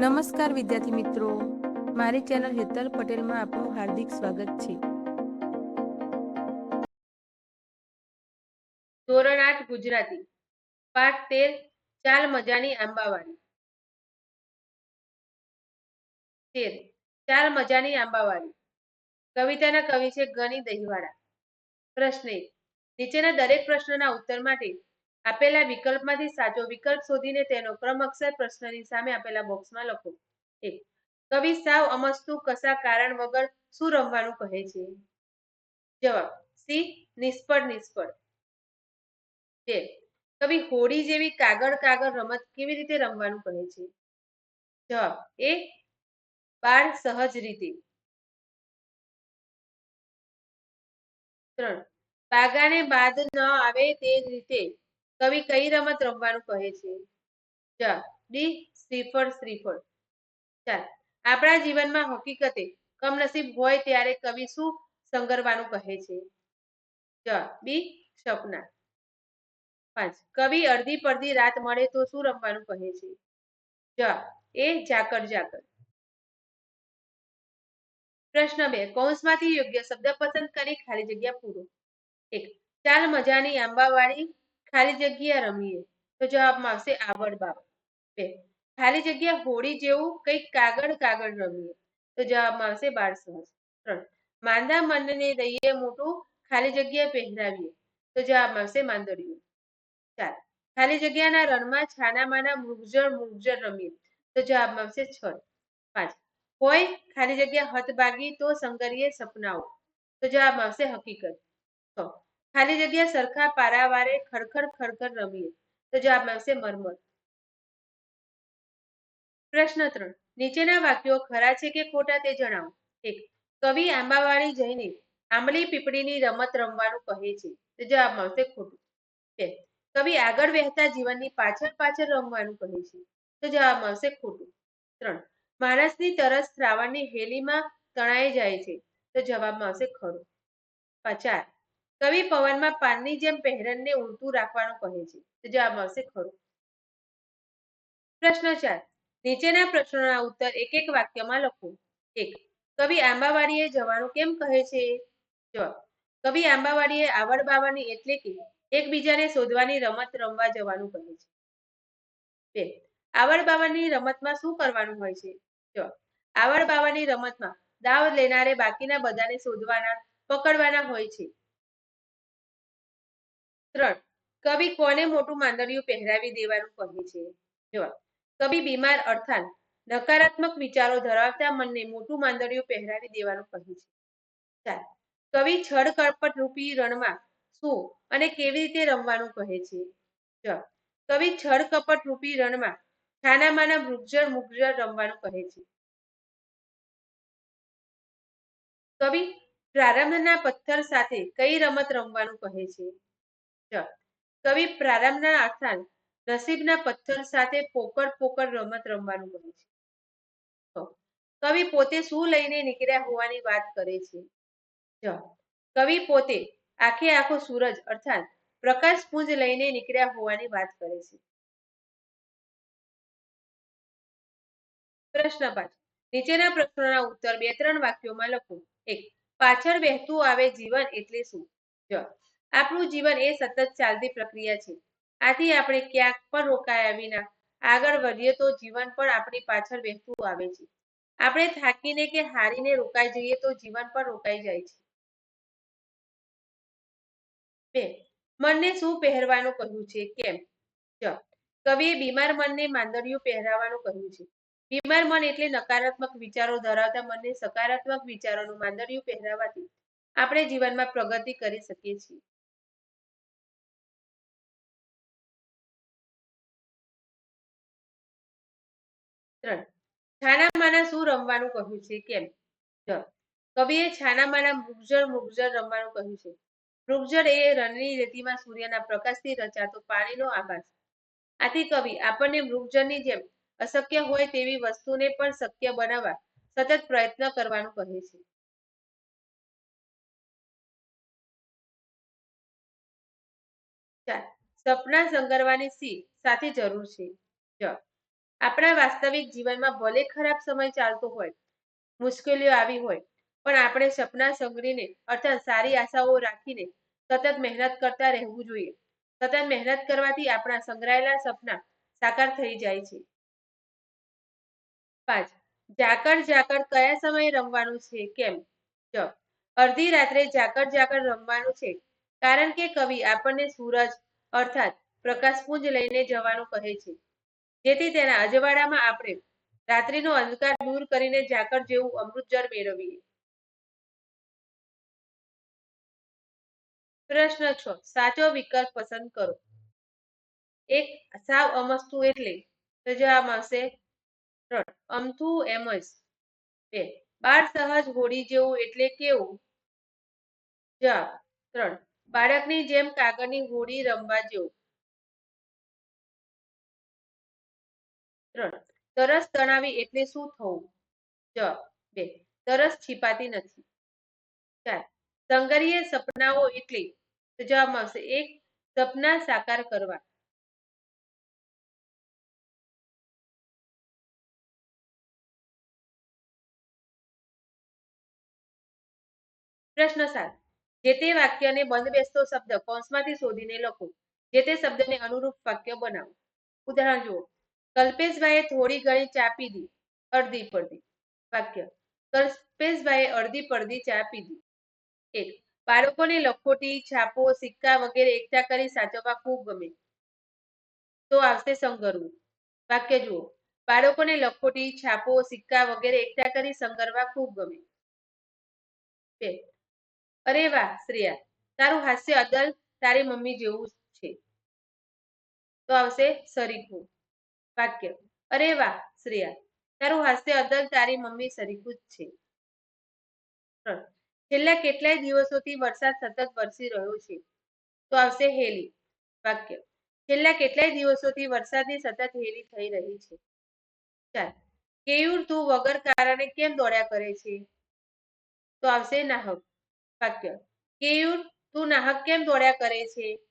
નમસ્કાર વિદ્યાર્થી મિત્રો. મારી ચેનલ હેતલ પટેલમાં આપનું હાર્દિક સ્વાગત છે. ધોરણ આઠ, ગુજરાતી. પાઠ તેર, ચાલ મજાની આંબાવાડી. તેર, ચાલ મજાની આંબાવાડી. કવિતાના કવિ છે ગની દહીવાળા પ્રશ્ન નીચેના દરેક પ્રશ્નના ઉત્તર માટે આપેલા વિકલ્પમાંથી સાચો વિકલ્પ શોધીને તેનો ક્રમ અક્ષર પ્રશ્નની સામે આપેલા બોક્સમાં લખો. એક, કવિ સાવ અમસ્તુ કશા કારણ વગર શું રમવાનું કહે છે? જવાબ, સી, નિષ્ફળ નિષ્ફળ. બે, કવિ હોડી જેવી કાગળ કાગળ રમત કેવી રીતે રમવાનું કહે છે? જવાબ, એ, બાળ સહજ રીતે. ત્રણ, બાગાને બાદ ન આવે તે રીતે કવિ કઈ રમત રમવાનું કહે છે? જવાબ ડી, શ્રીફળ શ્રીફળ. ચાર આપણા જીવનમાં હકીકતે કમનસીબ હોય ત્યારે કવિ શું સંગરવાનું કહે છે? જવાબ બી સપના. પાંચ, કવિ અડધી પડધી રાત મળે તો શું રમવાનું કહે છે? જ એ જાકર ઝાકળ. પ્રશ્ન બે, કૌંસમાંથી યોગ્ય શબ્દ પસંદ કરી ખાલી જગ્યા પૂરો. એક, ચાલ મજાની આંબાવાળી ખાલી જગ્યા રમીએ. તો જવાબમાં આવશે આવડ બાબત બે. ખાલી જગ્યા હોળી જેવું કંઈક કાગળ કાગળ રમીએ. તો જવાબમાં આવશે બાળ સહજ ત્રણ. માંદા મનને દઈએ મોટું, ખાલી જગ્યા પહેરાવીએ. તો જવાબમાં આવશે માંદડિયું ચાર. ખાલી જગ્યાના રણમાં છાનામાના મૃગજળ મૃગજળ રમીએ. તો જવાબમાં આવશે છ. પાંચ. કોઈ ખાલી જગ્યા હતભાગી તો સંગરીએ સપનાઓ. તો જવાબમાં આવશે હકીકત. છ. ખાલી જગ્યા સરખા પારાવારે ખડખડ ખડખડ રમીએ. તો જવાબ આવશે મરમત. પ્રશ્ન ત્રણ. નીચેના વાક્યો ખરા છે કે ખોટા તે જણાવો. એક. કવિ આંબાવાળી જઈને આંબલી પીપળીની રમત રમવાનું કહે છે. તો જવાબ આવશે ખોટું. બે. કવિ આગળ વહેતા જીવનની પાછળ પાછળ રમવાનું કહે છે. તો જવાબ આવશે ખોટું. ત્રણ. માણસની તરસ શ્રાવણની હેલીમાં તણાઈ જાય છે. તો જવાબમાં આવશે ખરું. ચાર કવિ પવનમાં પાનની જેમ પહેરણને ઉડતું રાખવાનું કહે છે. તો જવાબ આવશે ખરું. પ્રશ્ન ચાર. નીચેના પ્રશ્નોના ઉત્તર એક એક વાક્યમાં લખો. એક. કવિ આંબાવાડીએ જવાનું કેમ કહે છે? જવાબ. કવિ આંબાવાડીએ આવડ બાવળની એટલે કે એકબીજાને શોધવાની રમત રમવા જવાનું કહે છે. બે. આવડ બાવળની રમતમાં શું કરવાનું હોય છે? જવાબ. આવડ બાવળની રમતમાં દાવ લેનારે બાકીના બધાને શોધવાના, પકડવાના હોય છે. ત્રણ. કવિ કોને મોટું માંદડિયું પહેરાવી દેવાનું કહે છે? જવાબ. કવિ બીમાર અર્થાત નકારાત્મક વિચારો ધરાવતા મનને મોટું માંદડિયું પહેરાવી દેવાનું કહે છે. ચાર. કવિ છળ કળપટ રૂપી રણમાં શું અને કેવી રીતે રમવાનું કહે છે? જવાબ. કવિ છળ કપટ રૂપી રણમાં ખાનામાના મૃગજળ મુગજળ રમવાનું કહે છે. કવિ પ્રારંભના પથ્થર સાથે કઈ રમત રમવાનું કહે છે? કવિ પ્રારંભના આસાન નસીબના પથ્થર સાથે પોકર પોકર રમત રમવાનું કહે છે. કવિ પોતે શું લઈને નીકળ્યા હોવાની વાત કરે છે? કવિ પોતે આખે આખો સૂરજ અર્થાત પ્રકાશ પુંજ લઈને નીકળ્યા હોવાની વાત કરે છે. પ્રશ્ન પાંચ. નીચેના પ્રશ્નોના ઉત્તર બે ત્રણ વાક્યોમાં લખો. એક. પાછળ વહેતું આવે જીવન એટલે શું? જવાબ આપણું જીવન એ સતત ચાલતી પ્રક્રિયા છે. આથી આપણે ક્યાંક પણ રોકાયા વિના આગળ વધીએ તો જીવન પણ આપણી પાછળ વહેતું આવે છે. આપણે થાકીને કે હારીને રોકાઈ જઈએ તો જીવન પણ રોકાઈ જાય છે. બે, મનને શું પહેરવાનું કહ્યું છે? કેમ? જ કવિએ બીમાર મનને માંદડિયું પહેરાવાનું કહ્યું છે. બીમાર મન એટલે નકારાત્મક વિચારો ધરાવતા મનને સકારાત્મક વિચારોનું માંદડિયું પહેરાવાથી આપણે જીવનમાં પ્રગતિ કરી શકીએ છીએ. ત્રણ. છાનામાના શું રમવાનું કહ્યું છે? કેમ? જવાબ કવિએ છાનામાના મૃગજળ મૃગજળ રમવાનું કહ્યું છે. મૃગજળ એ રણની રેતીમાં સૂર્યના પ્રકાશથી રચાતો પાણીનો આભાસ. આથી કવિ, આપણને મૃગજળની જેમ અશક્ય હોય તેવી વસ્તુને પણ શક્ય બનાવવા સતત પ્રયત્ન કરવાનું કહે છે. સપના સંગરવાની સી સાથે જરૂર છે. જવાબ આપણા વાસ્તવિક જીવનમાં ભલે ખરાબ સમય ચાલતો હોય, મુશ્કેલીઓ આવી હોય, પણ આપણે સપના સંગરીને અર્થાત સારી આશાઓ રાખીને સતત મહેનત કરતા રહેવું જોઈએ. સતત મહેનત કરવાથી આપણા સંગ્રહાયેલા સપના સાકાર થઈ જાય છે. પાંચ, ઝાકળ ઝાકળ કયા સમયે રમવાનું છે? કેમ? જ અડધી રાત્રે ઝાકળ ઝાકળ રમવાનું છે? કારણ કે કવિ આપણને સૂરજ, અર્થાત પ્રકાશપુંજ લઈને જવાનું કહે છે. જેથી તેના અજવાળામાં આપણે રાત્રિનો અંધકાર દૂર કરીને ઝાકળ જેવું અમૃત જળ મેળવીએ. પ્રશ્ન છ, સાચો વિકલ્પ પસંદ કરો. એક, સાવ અમસ્તું એટલે તો જવાબ આવશે ત્રણ, અમથું એમ જ. બે, બાળ સહજ હોળી જેવું એટલે કેવું? જવાબ, ત્રણ, બાળકની જેમ કાગળની હોડી રમવા જેવું. ત્રણ. તરસ તણાવી એટલે શું થવું? જ. બે. તરસ છીપાતી નથી. ચાર. સંગરીય સપનાઓ એટલે જવાબ આવશે એક, સપના સાકાર કરવા. પ્રશ્ન સાત. જે તે વાક્યને બંધ બેસતો શબ્દ કૌંસમાંથી શોધીને લખો. જે તે શબ્દને અનુરૂપ વાક્ય બનાવો. ઉદાહરણ જુઓ. કલ્પેશભાઈએ થોડી ઘણી ચા પીધી અડધી પડધી, વાક્ય, કલ્પેશભાઈએ અડધી પડધી ચા પીધી એક, બાળકોને લખોટી, છાપો, સિક્કા વગેરે એકઠા કરી સાચવવા ખૂબ ગમે. તો આવશે સંગરવું વાક્ય જુઓ, બાળકોને લખોટી, છાપો, સિક્કા વગેરે એકઠા કરી સંગરવા ખૂબ ગમે. બે, અરે વાહ, શ્રેયા, તારું હાસ્ય અદલ તારી મમ્મી જેવું છે. તો આવશે સરીખું. વાક્ય. અરે વાહ, શ્રેયા. તારું હાસ્ય અદલ, તારી મમ્મી સરીખું છે. છેલ્લા કેટલાય દિવસોથી વરસાદ સતત વરસી રહ્યો છે. તો આવશે હેલી. વાક્ય. છેલ્લા કેટલાય દિવસોથી વરસાદની સતત હેલી થઈ રહી છે. ચાર. કેયુર તું વગર કારણે કેમ દોડ્યા કરે છે? તો આવશે નાહક. વાક્ય. કેયુર તું નાહક કેમ દોડ્યા કરે છે?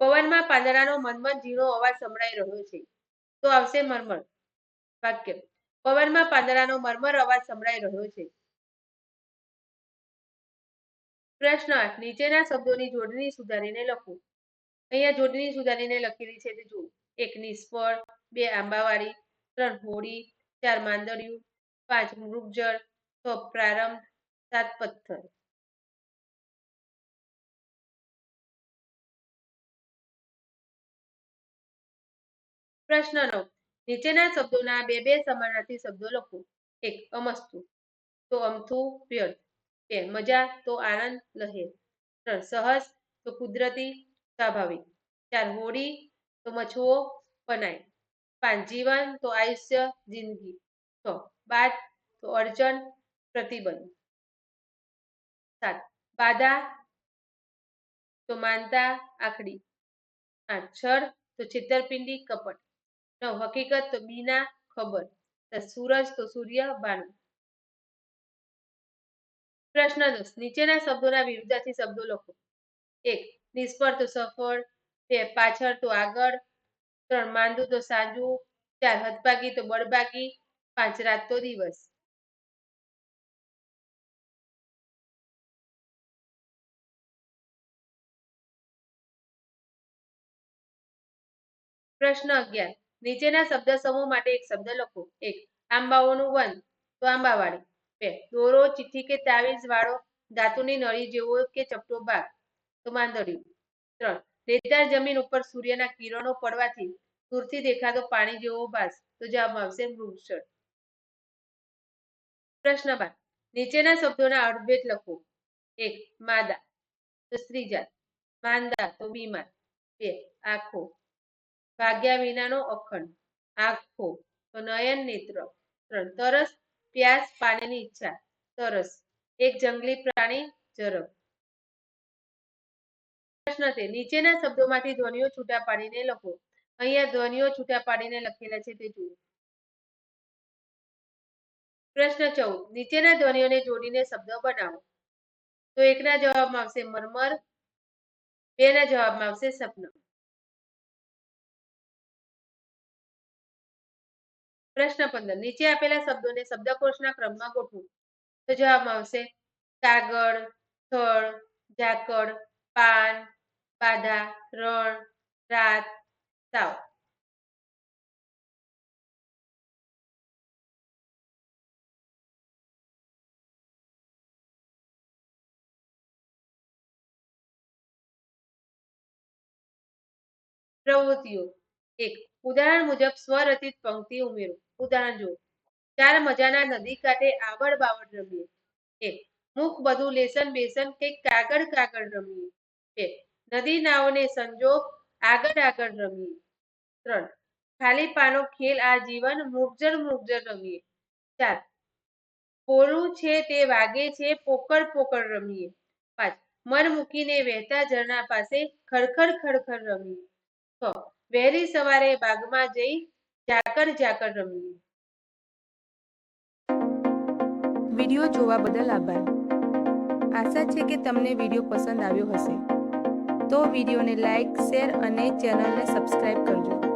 પવનમાં પાંદડાનો મનમન ઝીણો અવાજ સંભળાઈ રહ્યો છે. તો આવશે મરમર. વાક્ય. પવનમાં પાંદડાનો મરમર અવાજ સંભળાઈ રહ્યો છે. પ્રશ્ન નીચેના શબ્દોની જોડણી સુધારીને લખો. અહીંયા જોડણી સુધારીને લખેલી છે તે જુઓ. એક નિષ્ફળ, બે આંબાવાળી, ત્રણ હોળી, ચાર માંદડિયું, પાંચ મૃગજળ, છ પ્રારંભ, સાત પથ્થર. પ્રશ્ન નવ નીચેના શબ્દોના બે બે સમાનાર્થી શબ્દો લખો. એક, અમસ્તુ. તો અમથું વ્યર્થ બે, મજા, તો આનંદ, લહેર. ત્રણ, સહજ, તો કુદરતી, સ્વાભાવિક. ચાર, હોળી, તો મછવો પનાય પાંચ, જીવન, તો આયુષ્ય, જિંદગી. છ બાદ તો અડચણ પ્રતિબંધ. સાત, બાધા, તો માનતા, આખડી. આઠ, છળ, તો છેતરપિંડી, કપટ. નવ હકીકત તો બીના ખબર. સૂરજ તો સૂર્ય બાનું પ્રશ્ન દસ નીચેના શબ્દોના વિરુદ્ધાર્થી શબ્દો લખો. એક, નિષ્ફળ તો સફળ. બે, પાછળ તો આગળ. ત્રણ, માંદું તો સાજું. ચાર, હદભાગી તો બળભાગી. પાંચ, રાત તો દિવસ. પ્રશ્ન અગિયાર. નીચેના શબ્દ સમૂહ માટે એક શબ્દ લખો. એક, આંબાઓનું વન, તો આંબાવાડી. બે, દોરો, ચિઠ્ઠી કે તાવીજ વાળો, ધાતુની નળી જેવો કે ચપટો ભાગ. તો માંદડિયું ત્રણ, રેતાળ જમીન ઉપર સૂર્યના કિરણો પડવાથી દૂરથી દેખાતો પાણી જેવો ભાસ. તો જવાબ આવશે મૃગસળ પ્રશ્ન બાર, નીચેના શબ્દોના અર્થભેદ લખો. એક, માદા. તો સ્ત્રીજાત. માંદા, તો બીમાર. બે, આખો. ભાગ્યા વિનાનો અખંડ. આખો. તો નયન નેત્ર. ત્રણ. તરસ, પ્યાસ, પાણીની ઈચ્છા. તરસ. એક જંગલી પ્રાણી, જરબ. પ્રશ્ન છે. નીચેના શબ્દોમાંથી ધ્વનિઓ છૂટા પાડીને લખો. અહીંયા ધ્વનિઓ છૂટા પાડીને લખેલા છે તે જુઓ. પ્રશ્ન ચૌદ. નીચેના ધ્વનિઓને જોડીને શબ્દ બનાવો. તો એકના જવાબમાં આવશે મરમર, બેના જવાબમાં આવશે સપના. પ્રશ્ન પંદર નીચે આપેલા શબ્દોને શબ્દકોશના ક્રમમાં ગોઠવો. તો જવાબમાં આવશે કાગળ, થળ, ઝાકળ, પાન, બાધા, રણ, રાત, સાવ. પ્રવૃત્તિઓ. એક. ઉદાહરણ મુજબ સ્વરચિત પંક્તિ ઉમેરો. ઉદાહરણ જુઓ. ચાર મજાના નદી કાંઠે આવડ બાવડ રમીએ. એક મુખ બધું લેસન બેસન કે કાગળ કાગળ રમીએ. બે નદી નાવને સંજોગ આગળ આગળ રમીએ. ત્રણ, ખાલી પાનો ખેલ આ જીવન મુગજર મુગજર રમીએ. ચાર પોલું છે તે વાગે છે પોકળ પોકળ રમીએ. પાંચ, મન મૂકીને વહેતા ઝરણા પાસે ખડખડ ખડખડ રમીએ. છ, વહેલી સવારે બાગમાં જઈ ઝાકર જાકર રમીએ વીડિયો જોવા બદલ આભાર. આશા છે કે તમને વીડિયો પસંદ આવ્યો હશે. તો વિડીયોને લાઈક, શેર અને ચેનલને સબસ્ક્રાઈબ કરજો.